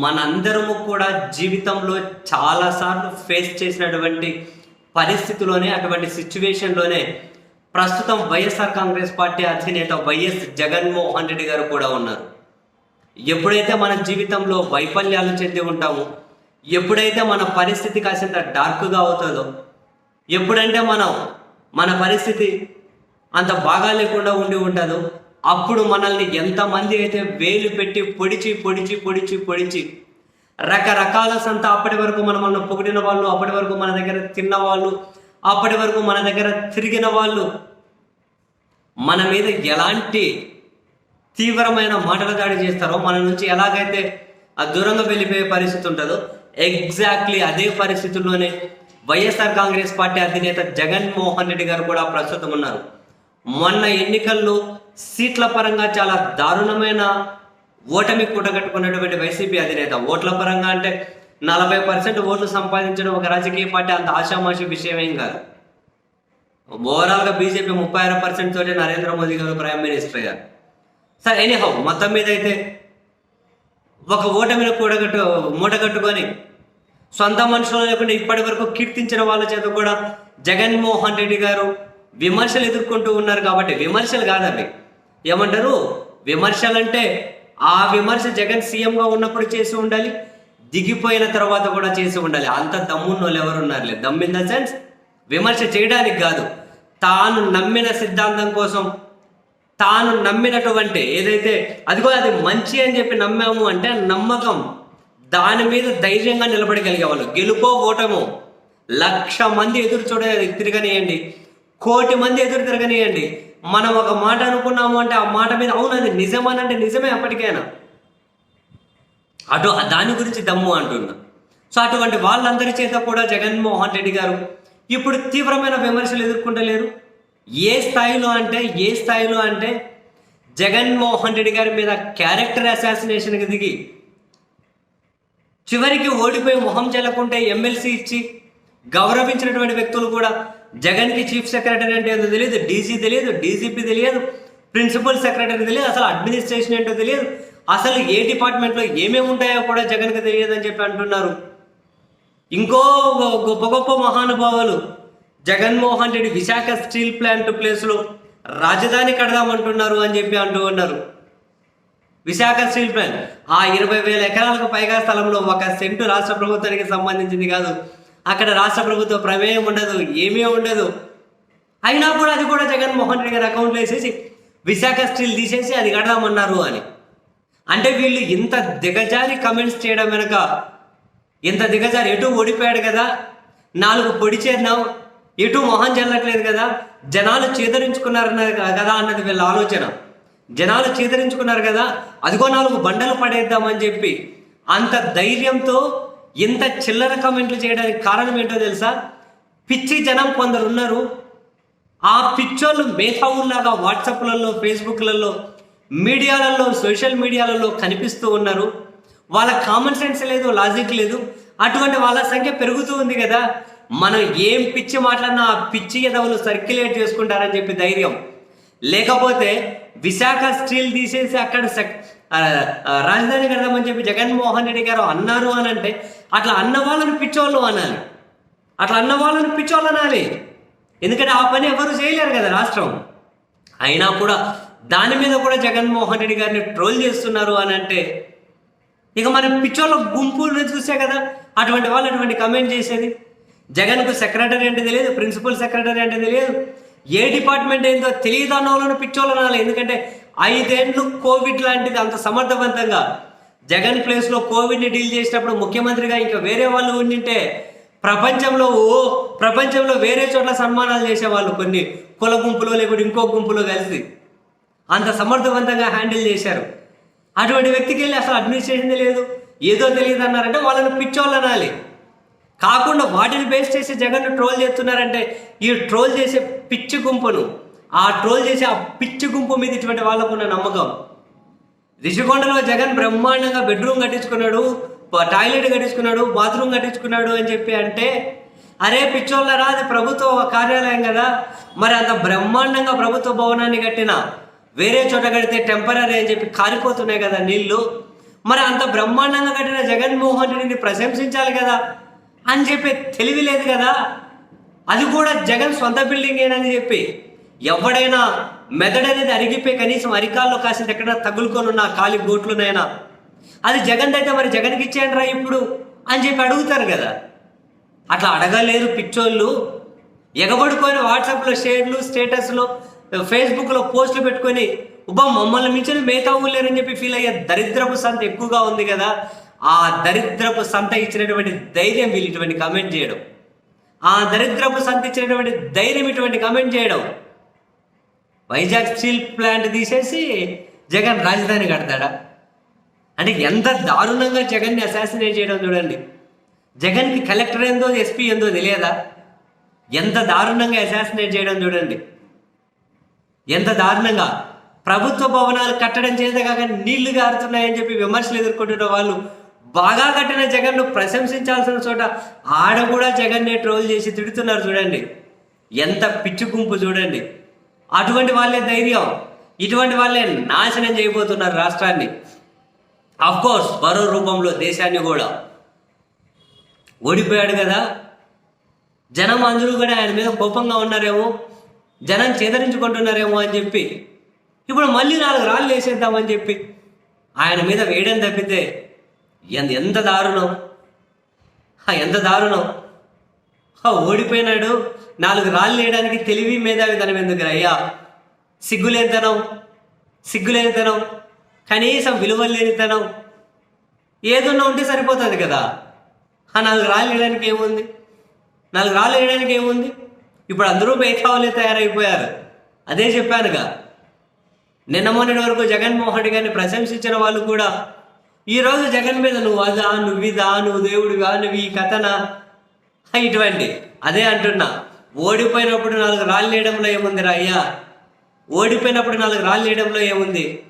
మనందరము కూడా జీవితంలో చాలాసార్లు ఫేస్ చేసినటువంటి పరిస్థితిలోనే అటువంటి సిచ్యువేషన్లోనే ప్రస్తుతం వైఎస్ఆర్ కాంగ్రెస్ పార్టీ అధినేత వైఎస్ జగన్మోహన్ రెడ్డి గారు కూడా ఉన్నారు. ఎప్పుడైతే మన జీవితంలో వైఫల్యాలు చెంది ఉంటామో ఎప్పుడైతే మన పరిస్థితి కాసింత డార్క్గా అవుతుందో ఎప్పుడంటే మనం మన పరిస్థితి అంత బాగా లేకుండా ఉండి ఉంటుందో అప్పుడు మనల్ని ఎంతమంది అయితే వేలు పెట్టి పొడిచి పొడిచి పొడిచి పొడిచి రకరకాల సంత అప్పటి వరకు మనం పొగిడిన వాళ్ళు అప్పటి వరకు మన దగ్గర తిన్న వాళ్ళు అప్పటి వరకు మన దగ్గర తిరిగిన వాళ్ళు మన మీద ఎలాంటి తీవ్రమైన మాటల దాడి చేస్తారో మన నుంచి ఎలాగైతే ఆ దూరంగా వెళ్ళిపోయే పరిస్థితి ఉంటుందో ఎగ్జాక్ట్లీ అదే పరిస్థితుల్లోనే వైఎస్ఆర్ కాంగ్రెస్ పార్టీ అధినేత జగన్మోహన్ రెడ్డి గారు కూడా ప్రస్తుతం ఉన్నారు. మొన్న ఎన్నికల్లో సీట్ల పరంగా చాలా దారుణమైన ఓటమి కూటగట్టుకున్నటువంటి వైసీపీ అధినేత. ఓట్ల పరంగా అంటే నలభై పర్సెంట్ ఓట్లు సంపాదించడం ఒక రాజకీయ పార్టీ అంత ఆషామాషి విషయం ఏం కాదు. ఓవరాల్గా బీజేపీ ముప్పై ఆరు పర్సెంట్ తోటి నరేంద్ర మోదీ గారు ప్రైమ్ మినిస్టర్ అయ్యారు. సరే ఎనీహౌ మొత్తం మీద అయితే ఒక ఓటమిని కూడగట్టు మూటగట్టుకొని సొంత మనుషులు లేకుండా ఇప్పటి వరకు కీర్తించిన వాళ్ళ చేత కూడా జగన్మోహన్ రెడ్డి గారు విమర్శలు ఎదుర్కొంటూ ఉన్నారు కాబట్టి విమర్శలు కాదండి. ఏమంటారు? విమర్శలు అంటే ఆ విమర్శ జగన్ సీఎంగా ఉన్నప్పుడు చేసి ఉండాలి దిగిపోయిన తర్వాత కూడా చేసి ఉండాలి. అంత దమ్మున్న వాళ్ళు ఎవరు ఉన్నారులే దమ్ ఇన్ ద సెన్స్ విమర్శ చేయడానికి కాదు. తాను నమ్మిన సిద్ధాంతం కోసం తాను నమ్మినటువంటి ఏదైతే అదిగో అది మంచి అని చెప్పి నమ్మాము అంటే నమ్మకం. దాని మీద ధైర్యంగా నిలబడగలిగే వాళ్ళు. గెలుపో ఓటము. లక్ష మంది ఎదురు చూడ తిరగనియండి. కోటి మంది ఎదురు తిరగనియండి. మనం ఒక మాట అనుకున్నాము అంటే ఆ మాట మీద అవునది అది నిజమనంటే నిజమే అప్పటికైనా. అటు దాని గురించి దమ్ము అంటున్నా. సో అటువంటి వాళ్ళందరి చేత కూడా జగన్మోహన్ రెడ్డి గారు ఇప్పుడు తీవ్రమైన విమర్శలు ఎదుర్కొంటలేరు. ఏ స్థాయిలో అంటే ఏ స్థాయిలో అంటే జగన్మోహన్ రెడ్డి గారి మీద క్యారెక్టర్ అసాసినేషన్కి దిగి చివరికి ఓడిపోయి మొహం చెల్లకుంటే ఎమ్మెల్సీ ఇచ్చి గౌరవించినటువంటి వ్యక్తులు కూడా జగన్కి చీఫ్ సెక్రటరీ అంటే ఏంటో తెలియదు డీసీ తెలియదు డీజీపీ తెలియదు ప్రిన్సిపల్ సెక్రటరీ తెలియదు అసలు అడ్మినిస్ట్రేషన్ ఏంటో తెలియదు. అసలు ఏ డిపార్ట్మెంట్లో ఏమేమి ఉంటాయో కూడా జగన్కి తెలియదు అని చెప్పి అంటున్నారు. ఇంకో గొప్ప గొప్ప మహానుభావులు జగన్మోహన్ రెడ్డి విశాఖ స్టీల్ ప్లాంట్ ప్లేస్లో రాజధాని కడదామంటున్నారు అని చెప్పి అంటూ ఉన్నారు. విశాఖ స్టీల్ ప్లాంట్ ఆ ఇరవై వేల ఎకరాలకు పైగా స్థలంలో ఒక సెంటు రాష్ట్ర ప్రభుత్వానికి సంబంధించింది కాదు. అక్కడ రాష్ట్ర ప్రభుత్వ ప్రమేయం ఉండదు ఏమీ ఉండదు. అయినా కూడా అది కూడా జగన్మోహన్ రెడ్డి గారి అకౌంట్లో వేసేసి విశాఖ స్టీల్ తీసేసి అది కడదామన్నారు అని. అంటే వీళ్ళు ఇంత దిగజారి కమెంట్స్ చేయడం వెనక ఇంత దిగజారి ఎటు ఓడిపోయాడు కదా? నాలుగు పొడి చేరినాం ఎటు మొహం చెల్లట్లేదు కదా? జనాలు చేదరించుకున్నారన్నది కదా అన్నది వీళ్ళ ఆలోచన. జనాలు చేదరించుకున్నారు కదా? అదిగో నాలుగు బండలు పడేద్దామని చెప్పి అంత ధైర్యంతో ఇంత చిల్లర కామెంట్లు చేయడానికి కారణం ఏంటో తెలుసా? పిచ్చి జనం కొందరు ఉన్నారు. ఆ పిచ్చోళ్ళు మేధావుల్లాగా వాట్సాప్లలో ఫేస్బుక్లలో మీడియాలలో సోషల్ మీడియాలలో కనిపిస్తూ ఉన్నారు. వాళ్ళ కామన్ సెన్స్ లేదు లాజిక్ లేదు. అటువంటి వాళ్ళ సంఖ్య పెరుగుతూ ఉంది కదా. మనం ఏం పిచ్చి మాట్లాడినా ఆ పిచ్చి ఎదవలు సర్క్యులేట్ చేసుకుంటారని చెప్పి ధైర్యం. లేకపోతే విశాఖ స్టీల్ తీసేసి అక్కడ రాజధాని కడదామని చెప్పి జగన్మోహన్ రెడ్డి గారు అన్నారు అని అంటే అట్లా అన్న వాళ్ళని పిచ్చోళ్ళు అనాలి. అట్లా అన్న వాళ్ళని పిచ్చోళ్ళు అనాలి. ఎందుకంటే ఆ పని ఎవరు చేయలేరు కదా రాష్ట్రం. అయినా కూడా దాని మీద కూడా జగన్మోహన్ రెడ్డి గారిని ట్రోల్ చేస్తున్నారు అని అంటే ఇక మన పిచ్చోళ్ళ గుంపులను చూసే కదా అటువంటి వాళ్ళు అటువంటి కమెంట్ చేసేది. జగన్కు సెక్రటరీ అంటే తెలియదు ప్రిన్సిపల్ సెక్రటరీ అంటే తెలియదు ఏ డిపార్ట్మెంట్ ఏందో తెలియదు అన్న వాళ్ళని పిచ్చోళ్ళు అనాలి. ఎందుకంటే ఐదేండ్లు కోవిడ్ లాంటిది అంత సమర్థవంతంగా. జగన్ ప్లేస్లో కోవిడ్ని డీల్ చేసినప్పుడు ముఖ్యమంత్రిగా ఇంకా వేరే వాళ్ళు ఉండింటే ప్రపంచంలో ఓ ప్రపంచంలో వేరే చోట్ల సన్మానాలు చేసేవాళ్ళు కొన్ని. కుల గుంపులో లేకపోతే ఇంకో గుంపులో కలిసి. అంత సమర్థవంతంగా హ్యాండిల్ చేశారు. అటువంటి వ్యక్తికి వెళ్ళి అసలు అడ్మినిస్ట్రేషన్ తెలియదు ఏదో తెలియదు అన్నారంటే వాళ్ళని పిచ్చోళ్ళు అనాలి. కాకుండా వాటిని బేస్ చేసి జగన్ ట్రోల్ చేస్తున్నారంటే ఈ ట్రోల్ చేసే పిచ్చి గుంపును ఆ ట్రోల్ చేసే ఆ పిచ్చి గుంపు మీద ఇటువంటి వాళ్ళకున్న నమ్మకం. రిషికొండలో జగన్ బ్రహ్మాండంగా బెడ్రూమ్ కట్టించుకున్నాడు టాయిలెట్ కట్టించుకున్నాడు బాత్రూమ్ కట్టించుకున్నాడు అని చెప్పి అంటే అరే పిచ్చోళ్ళరా అది ప్రభుత్వ కార్యాలయం కదా. మరి అంత బ్రహ్మాండంగా ప్రభుత్వ భవనాన్ని కట్టిన వేరే చోట కడితే టెంపరీ అని చెప్పి కారిపోతున్నాయి కదా నీళ్ళు. మరి అంత బ్రహ్మాండంగా కట్టిన జగన్మోహన్ రెడ్డిని ప్రశంసించాలి కదా. అని చెప్పి తెలివి లేదు కదా. అది కూడా జగన్ సొంత బిల్డింగ్ ఏనని చెప్పి. ఎవడైనా మెదడు అనేది అరిగిపోయి కనీసం అరికాల్లో కాసింత ఎక్కడ తగులుకొని ఉన్న ఖాళీ బోట్లునైనా. అది జగన్ అయితే మరి జగన్కి ఇచ్చేయండి రా ఇప్పుడు అని చెప్పి అడుగుతారు కదా. అట్లా అడగలేరు పిచ్చోళ్ళు. ఎగబడుకొని వాట్సాప్లో షేర్లు స్టేటస్లో ఫేస్బుక్లో పోస్టులు పెట్టుకొని ఉబ్బా మమ్మల్ని మించిన మిగతా ఊళ్ళేరని చెప్పి ఫీల్ అయ్యే దరిద్రపు సంత ఎక్కువగా ఉంది కదా. ఆ దరిద్రపు సంత ఇచ్చినటువంటి ధైర్యం వీళ్ళు ఇటువంటి కమెంట్ చేయడం. ఆ దరిద్రపు సంత ఇచ్చినటువంటి ధైర్యం ఇటువంటి కమెంట్ చేయడం. వైజాగ్ స్టీల్ ప్లాంట్ తీసేసి జగన్ రాజధాని కడతాడా? అంటే ఎంత దారుణంగా జగన్ని అసాసినేట్ చేయడం చూడండి. జగన్కి కలెక్టర్ ఏందో ఎస్పీ ఏందో తెలియదా? ఎంత దారుణంగా అసాసినేట్ చేయడం చూడండి. ఎంత దారుణంగా? ప్రభుత్వ భవనాలు కట్టడం చేత కాక నీళ్ళు గారుతున్నాయని చెప్పి విమర్శలు ఎదుర్కొంటున్న వాళ్ళు బాగా కట్టిన జగన్ను ప్రశంసించాల్సిన చోట ఆడ కూడా జగన్నే ట్రోల్ చేసి తిడుతున్నారు చూడండి. ఎంత పిచ్చి గుంపు చూడండి. అటువంటి వాళ్ళే ధైర్యం. ఇటువంటి వాళ్ళే నాశనం చేయబోతున్నారు రాష్ట్రాన్ని. కోర్స్ మరో రూపంలో దేశాన్ని కూడా. ఓడిపోయాడు కదా. జనం అందరూ కూడా ఆయన మీద కోపంగా ఉన్నారేమో. జనం చేదరించుకుంటున్నారేమో అని చెప్పి. ఇప్పుడు మళ్ళీ నాలుగు రాళ్ళు వేసేద్దామని చెప్పి. ఆయన మీద వేయడం తప్పితే ఎంత ఎంత దారుణం? ఆ, ఎంత దారుణం? ఆ, ఓడిపోయినాడు. నాలుగు రాళ్ళు వేయడానికి తెలివి మేధావి తనం ఎందుకు అయ్యా? సిగ్గులేనితనం. సిగ్గులేనితనం. కనీసం విలువలేనితనం ఏదన్నా ఉంటే సరిపోతుంది కదా. ఆ నాలుగు రాళ్ళు వేయడానికి ఏముంది? నాలుగు రాళ్ళు వేయడానికి ఏముంది? ఇప్పుడు అందరూ మేధావులే తయారైపోయారు. అదే చెప్పానుగా. నిన్న మొన్నటి వరకు జగన్మోహన్ రెడ్డి గారిని ప్రశంసించిన వాళ్ళు కూడా ఈరోజు జగన్ మీద నువ్వు అదా నువ్వు ఇదా నువ్వు దేవుడివా నువ్వు ఈ కథనా? ఇటువంటి. అదే అంటున్నా. ఓడిపోయినప్పుడు నాలుగు రాళ్ళు వేయడంలో ఏముంది రా అయ్యా? ఓడిపోయినప్పుడు నాలుగు రాళ్ళు వేయడంలో ఏముంది?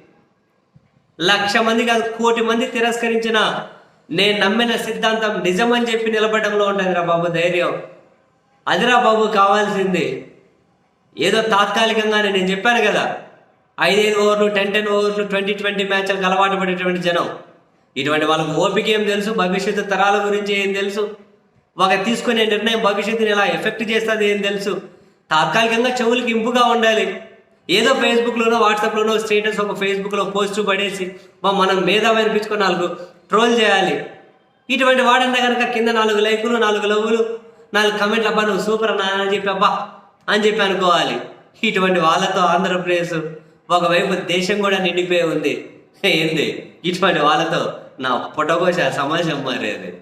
లక్ష మంది కాదు కోటి మంది తిరస్కరించిన నేను నమ్మిన సిద్ధాంతం నిజమని చెప్పి నిలబడంలో ఉంటుంది రా బాబు ధైర్యం. అదిరా బాబు కావాల్సింది. ఏదో తాత్కాలికంగానే నేను చెప్పాను కదా. ఐదైదు ఓవర్లు టెన్ టెన్ ఓవర్లు ట్వంటీ ట్వంటీ మ్యాచ్లకు అలవాటు పడేటువంటి జనం. ఇటువంటి వాళ్ళకు ఓపిక ఏం తెలుసు? భవిష్యత్తు తరాల గురించి ఏం తెలుసు? ఒక తీసుకునే నిర్ణయం భవిష్యత్తుని ఎలా ఎఫెక్ట్ చేస్తుంది ఏం తెలుసు? తాత్కాలికంగా చెవులకి ఇంపుగా ఉండాలి. ఏదో ఫేస్బుక్లోనో వాట్సాప్లోనో స్టేటస్ ఒక ఫేస్బుక్లో పోస్ట్ పడేసి మా మనం మేధావి అనిపించుకొని నాలుగు ట్రోల్ చేయాలి. ఇటువంటి వాడన్నా కనుక కింద నాలుగు లైకులు నాలుగు లవ్వులు నాలుగు కమెంట్లు అబ్బా నువ్వు సూపర్ అన్నా అని చెప్పి అబ్బా అని చెప్పి అనుకోవాలి. ఇటువంటి వాళ్ళతో ఆంధ్రప్రదేశ్ ఒకవైపు దేశం కూడా నిండిపోయి ఉంది. ఏంది? ఇటువంటి వాళ్ళతో నా పుట్టకోశ సమాజం మారేది.